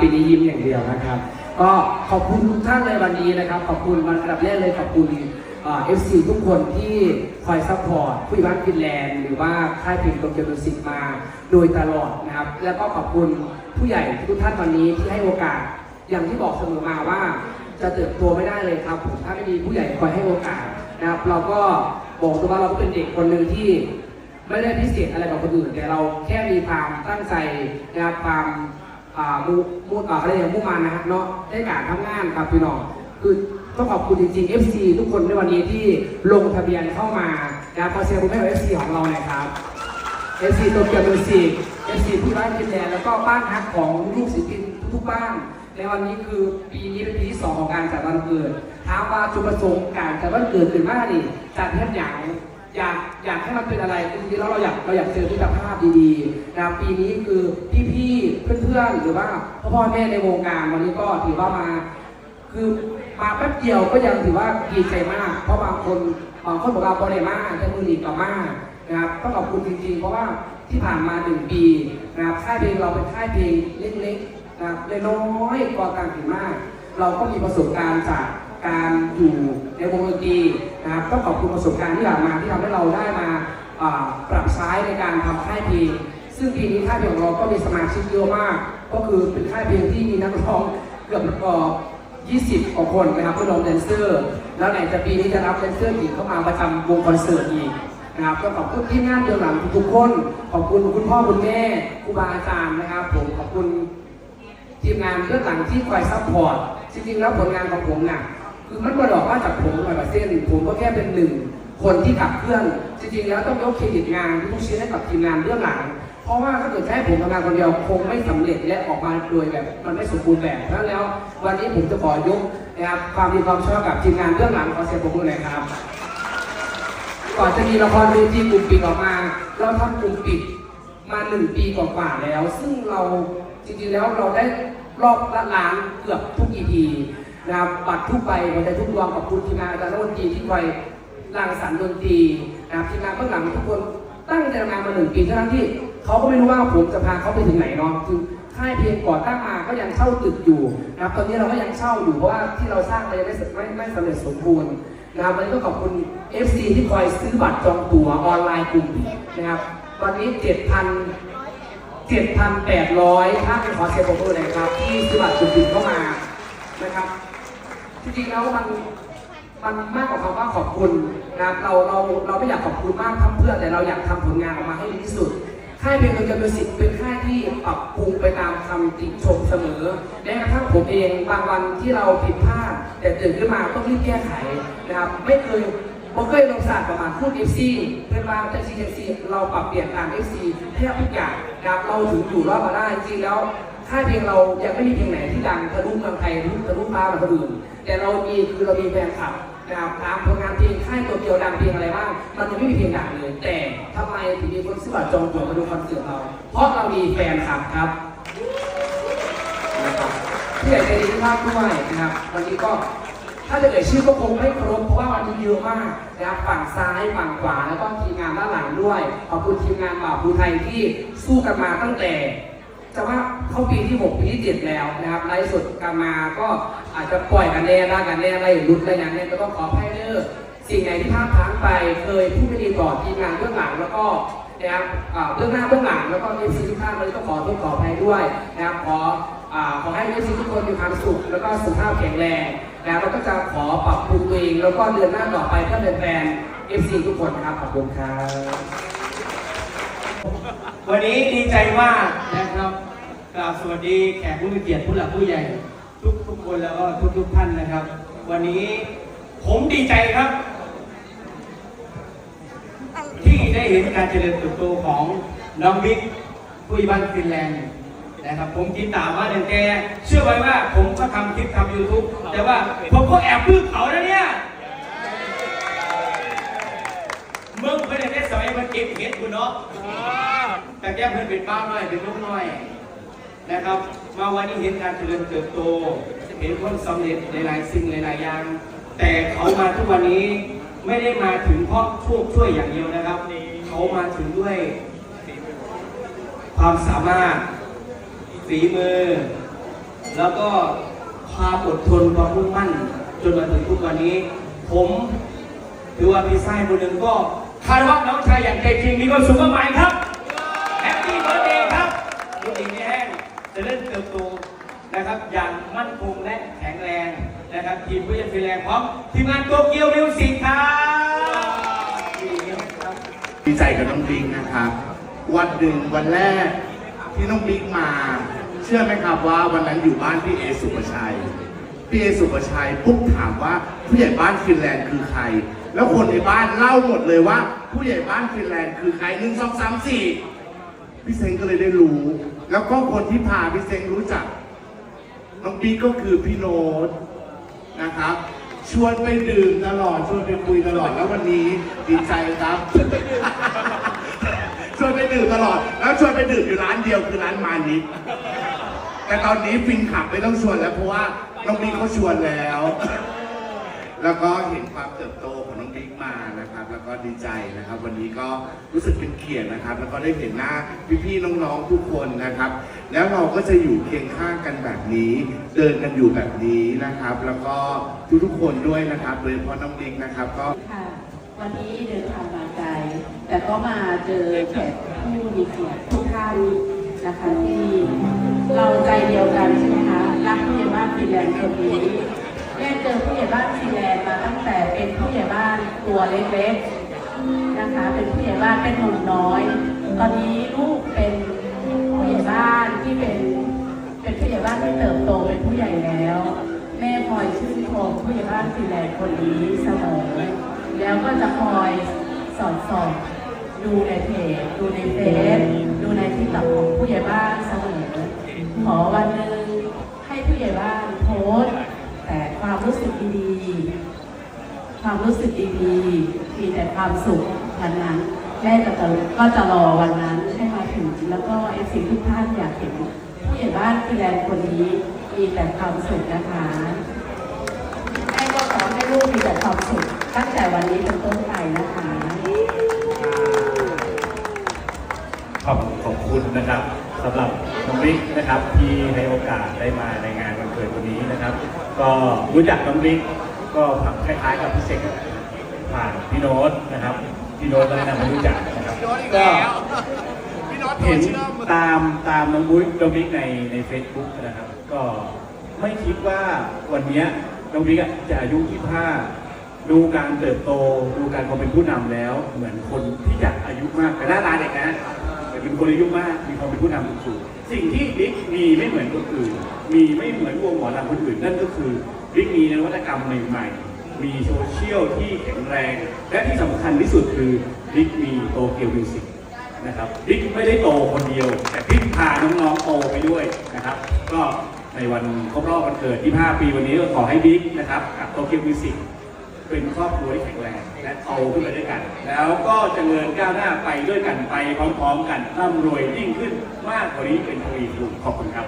ปีนี้ยิ้มอย่างเดียวนะครับ ก็ขอบคุณทุกท่านเลยวันนี้นะครับ ขอบคุณวันอันดับแรกเลยขอบคุณเอฟซีทุกคนที่คอยซัพพอร์ตผู้บ้านฟินแลนด์หรือว่าค่ายเพลงโตเกียวมิวสิกมาโดยตลอดนะครับ แล้วก็ขอบคุณผู้ใหญ่ทุกท่านวันนี้ที่ให้โอกาส อย่างที่บอกเสมอมาว่า จะเติบโตไม่ได้เลยครับผมถ้าไม่มีผู้ใหญ่คอยให้โอกาสนะครับ เราก็บอกตัวว่าเราก็เป็นเด็กคนหนึ่งที่ไม่ได้พิเศษอะไรกับคนอื่นแต่เราแค่มีความตั้งใจนะครับความ อ่ามุมุอ่าอะไรอย่างมุ่งมั่นะครับเนาะในการทำงานครับพี่น้องคือต้องขอบคุณจริงๆ FC ทุกคนในวันนี้ที่ลงทะเบียนเข้ามานะครับขอเสียงปรบมือให้กับ FC ของเราหน่อยครับ FC โตเกียวมิวสิก FC ที่บ้านฟินแลนแล้วก็บ้านฮักของลูกศิลปินทุกบ้าน ในวันนี้คือปีนี้เป็นปีที่สองของการจัดวันเกิดถามว่าจุดประสงค์การจัดวันเกิดขึ้นมานี่จัดเพื่ออย่าง อยากอยากให้มันเป็นอะไรจริงๆแล้วเราอยากเราอยากเจอมิตรภาพดีๆนะปีนี้คือพี่ๆเพื่อนๆ หรือว่าพ่อแม่ในวงการวันนี้ก็ถือว่ามา คือมาแป๊บเดียวก็ยังถือว่าดีใจมาก เพราะบางคนบางคนบอกว่าบริมาแต่มือดีกับมานะครับต้องขอบคุณจริงๆ เพราะว่าที่ผ่านมาหนึ่งปีนะครับค่ายเพลงเราเป็นค่ายเพลงเล็กๆนะครับเล็กน้อยกว่าการถึงมาก เราก็มีประสบการณ์จาก การอยู่ในวงดนตรีนะครับต้องขอบคุณประสบการณ์ที่ผ่านมาที่ทำให้เราได้มาปรับใช้ในการทำค่ายเพลงซึ่งปีนี้ค่ายเพลงของเราก็มีสมาชิกเยอะมาก ก็คือเป็นค่ายเพลงที่มีนักร้องเกือบเอ่อ20กว่าคนนะครับเพื่อลงแดนเซอร์ แล้วไหนจะปีนี้จะรับแดนเซอร์อีกเข้ามาประจำวงคอนเสิร์ตอีกนะครับก็ขอบคุณที่งานเดือนหลังทุกคน ขอบคุณคุณพ่อคุณแม่ครูบาอาจารย์นะครับ ผมขอบคุณทีมงานเบื้องหลังที่คอยซัพพอร์ตจริงๆแล้วผลงานของผมน่ะ มันมาดอกว่าจากผมร้อยเปอร์เซ็นต์ผมก็แค่เป็นหนึ่งคนที่ขับเคลื่อนจริงๆแล้วต้องยกเครดิตงานทุกชิ้นให้กับทีมงานเบื้องหลัง เพราะว่าถ้าเกิดจะให้ผมทำงานคนเดียวคงไม่สำเร็จและออกมาโดยแบบ มันไม่สมบูรณ์แบบเพราะฉะนั้นแล้ววันนี้ผมจะขอยกนะครับความดีความชอบกับทีมงานเบื้องหลังขอเสียงปรบมือหน่อยครับก่อนจะมีละครเวทีกลุ่มปิดออกมา เราทำกลุ่มปิดมาหนึ่งปีกว่าๆแล้ว ซึ่งเราจริงๆแล้วเราได้รอบละล้านเกือบทุก EP นะครับบัตรทุกใบหัวใจทุกดวงขอบคุณทีมงานอาจารย์ดนตรีที่คอยรังสรรค์ดนตรีนะครับทีมงานเบื้องหลังทุกคนตั้งใจทำงานมาหนึ่งปีเท่านั้นที่เขาก็ไม่รู้ว่าผมจะพาเขาไปถึงไหนเนาะคือค่ายเพลงก่อตั้งมาก็ยังเช่าตึกอยู่นะครับตอนนี้เราก็ยังเช่าอยู่เพราะว่าที่เราสร้างไปยังไม่ไม่ไม่สำเร็จสมบูรณ์นะครับวันนี้ต้องขอบคุณ FC ที่คอยซื้อบัตรจองตั๋วออนไลน์กลุ่มนะครับวันนี้ 7,000 7,800ท่านขอเสียงปรบมือหน่อยครับ ที่ซื้อบัตรกลุ่มปิดเข้ามา นะครับ จริงๆแล้วมันมันมากกว่าคำว่าขอบคุณนะครับเราเราเราไม่อยากขอบคุณมากทำเพื่อแต่เราอยากทำผลงานออกมาให้ดีที่สุดค่ายเพลงดนตรีมิวสิกเป็นค่ายที่ปรับปรุงไปตามคำติชมเสมอแม้กระทั่งผมเองบางวันที่เราผิดพลาดแต่ตื่นขึ้นมาต้องรีบแก้ไขนะครับ ไม่เคยผมเคยลงศาสตร์ประมาณพูด FC เพื่อนบ้านแต่ซีเอซีเราปรับเปลี่ยนตาม FC แทบทุกอย่างนะครับเราถึงอยู่รอดมาได้จริงแล้ว ค่าเพลงเรายังไม่มีเพลงไหนที่ดังทะลุเมืองไทยทะลุทะลุฟ้ามือนคนอื่นแต่เรามีคือเรามีแฟนคลับนะครับตามผลงานเพลงค่ายตัวเกียวดังเพลงอะไรบ้างมันยังไม่มีเพลงดังเลย แต่ทำไมถึงมีคนซื้อบัตรจองตั๋วมาดูคอนเสิร์ตเรา เพราะเรามีแฟนคลับครับนะครับผู้ใหญ่ใจดีทุกท่านด้วยนะครับวันนี้ก็ถ้าจะเอ่ยชื่อก็คงไม่ครบเพราะว่าวันนี้เยอะมากนะครับฝั่งซ้ายฝั่งขวาแล้วก็ทีมงานด้านหลังด้วยขอบคุณทีมงานบ่าวภูไทยที่สู้กันมาตั้งแต่ เข้าปีที่ 6 ปีที่ 7 แล้วนะครับไลฟ์สดกันมาก็อาจจะปล่อยกันแน่ล่ากันแน่อะไรรุดอะไรอย่างนี้ก็ต้องขออภัยเด้อสิ่งไหนที่พลาดพลั้งไปเคยพูดไม่ดีต่อทีมงานเบื้องหลังแล้วก็นะครับอ่าเบื้องหน้าเบื้องหลังแล้วก็เอฟซีทุกท่านเลยต้องขอต้องขออภัยด้วยนะครับขออ่าขอให้เอฟซีทุกคนมีความสุขแล้วก็สุขภาพแข็งแรงนะครับเราก็จะขอปรับปรุงตัวเองแล้วก็เดินหน้าต่อไปเพื่อเป็นแฟนเอฟซีทุกคนนะครับขอบคุณครับวันนี้ดีใจมากนะครับ กราบสวัสดีแขกผู้มีเกียรติผู้หลักผู้ใหญ่ ทุกทุกคนแล้วก็ทุกทุกท่านนะครับ วันนี้ผมดีใจครับ ที่ได้เห็นการเจริญเติบโตของน้องบิ๊กผู้บ้านฟินแลนด์นะครับผมติดตามมาตั้งแต่เชื่อไว้ว่าผมก็ทำคลิปทำยูทูบแต่ว่าผมก็แอบพึ่งเขานะเนี่ยเมื่อเพื่อนได้สมัยมันเก็บเห็ดคุณเนาะแต่แกเพื่อนเป็นบ้าน้อยเป็นลูกน้อย นะครับ มาวันนี้เห็นการเจริญเติบโต เห็นความสำเร็จในหลายสิ่งหลายๆอย่าง แต่เขามาทุกวันนี้ไม่ได้มาถึงเพราะช่วยช่วยอย่างเดียวนะครับ เขามาถึงด้วย ความสามารถฝีมือ แล้วก็ความอดทนความมุ่งมั่น จนมาถึงทุกวันนี้ ผมถือว่าพี่ไส้คนหนึ่งก็คาดว่าน้องชายอย่างใจจริงมีความสุขมากมายครับแฮปปี้เบิร์ดเดย์ครับยุติไม่แห้งเจะเริ่มเติบโตนะครับ อย่างมั่นคงและแข็งแรงนะครับ ทีมผู้ยังฟิแรงพร้อมทีมงานโตเกียวมิวสิกครับดีใจกับน้องบิ๊กนะครับ วันหนึ่งวันแรกที่น้องบิ๊กมา เชื่อไหมครับว่าวันนั้นอยู่บ้านพี่เอสุปชัยพี่เอสุปชัยปุ๊บถามว่าผู้ใหญ่บ้านฟินแลนด์คือใคร แล้วคนในบ้านเล่าหมดเลยว่า ผู้ใหญ่บ้านฟินแลนด์คือใครหนึ่งสองสามสี่พี่เซงก็เลยได้รู้ แล้วก็คนที่พาพี่เซงรู้จัก น้องบิ๊กก็คือพี่โน้ตนะครับ ชวนไปดื่มตลอด ชวนไปคุยตลอด แล้ววันนี้ดีใจครับ ชวนไปดื่มตลอด แล้วชวนไปดื่มอยู่ร้านเดียวคือร้านมานิดแต่ตอนนี้ฟินขับไม่ต้องชวนแล้วเพราะว่าน้องบิ๊กเขาชวนแล้ว แล้วก็เห็นความเติบโต นะครับ แล้วก็ดีใจนะครับ วันนี้ก็รู้สึกเป็นเกียรตินะครับ แล้วก็ได้เห็นหน้าพี่ๆน้องๆทุกคนนะครับ แล้วเราก็จะอยู่เคียงข้างกันแบบนี้ เดินกันอยู่แบบนี้นะครับ แล้วก็ทุกๆคนด้วยนะครับ โดยเฉพาะน้องบิ๊กนะครับ ก็ค่ะวันนี้เดินทางมาไกลแต่ก็มาเจอแขกผู้มีเกียรติทุกท่านนะคะที่เราใจเดียวกันใช่ไหมคะรักผู้ใหญ่บ้านฟินแลนด์คนนี้ แม่เจอผู้ใหญ่บ้านฟินแลนด์มาตั้งแต่เป็นผู้ใหญ่บ้านตัวเล็กๆนะคะ เป็นผู้ใหญ่บ้านเป็นหนุ่มน้อย ตอนนี้ลูกเป็นผู้ใหญ่บ้านที่เป็นเป็นผู้ใหญ่บ้านที่เติบโตเป็นผู้ใหญ่แล้ว แม่คอยชื่นชมผู้ใหญ่บ้านฟินแลนด์คนนี้เสมอแล้วก็จะคอยสอนสอนดูในเพจดูในเฟซดูในที่ตับของผู้ใหญ่บ้านเสมอขอวันหนึ่งให้ผู้ใหญ่บ้านโพสต์ รู้สึกดีๆความรู้สึกดีๆมีแต่ความสุขวันนั้นแม่ก็จะก็จะรอวันนั้นให้มาถึงแล้วก็เอฟซีทุกท่านอยากเห็นผู้ใหญ่บ้านฟินแลนด์คนนี้มีแต่ความสุขนะคะแม่ก็ขอให้ลูกมีแต่ความสุขตั้งแต่วันนี้เป็นต้นไปนะคะ คุณนะครับสำหรับน้องบิ๊กนะครับที่ให้โอกาสได้มาในงานวันเกิดวันนี้นะครับ ก็รู้จักน้องบิ๊กก็คล้ายๆกับพี่เซ็กผ่านพี่โน้ตนะครับพี่โน้ตก็แนะนำให้รู้จักนะครับก็เห็นตามตามน้องบุ๊กน้องบิ๊กในในเฟซบุ๊กนะครับ ก็ไม่คิดว่าวันเนี้ยน้องบิ๊กอะจะอายุ 25 ดูการเติบโต ดูการความเป็นผู้นำแล้ว เหมือนคนที่จะอายุมากแต่หน้าตาเด็กนะแต่ เป็นคนอายุมาก มีความเป็นผู้นำสูงสิ่งที่บิ๊กมีไม่เหมือนคนอื่น มีไม่เหมือนวงหมอลำคนอื่น นั่นก็คือบิ๊กมีนวัตกรรมใหม่ๆ มีโซเชียลที่แข็งแรง และที่สำคัญที่สุดคือบิ๊กมีโตเกียวมิวสิกนะครับบิ๊กไม่ได้โตคนเดียว แต่บิ๊กพาน้องๆโตไปด้วยนะครับ ก็ในวันครบรอบวันเกิด 25 ปีวันนี้ก็ขอให้บิ๊กนะครับกับโตเกียวมิวสิก เป็นครอบครัวที่แข็งแรงและโตขึ้นไปด้วยกัน แล้วก็จเจริญก้าวหน้าไปด้วยกันไปพร้อมๆกันร่ำรวยยิ่งขึ้นมากกว่านี้เป็นทวีคูณขอบคุณครับ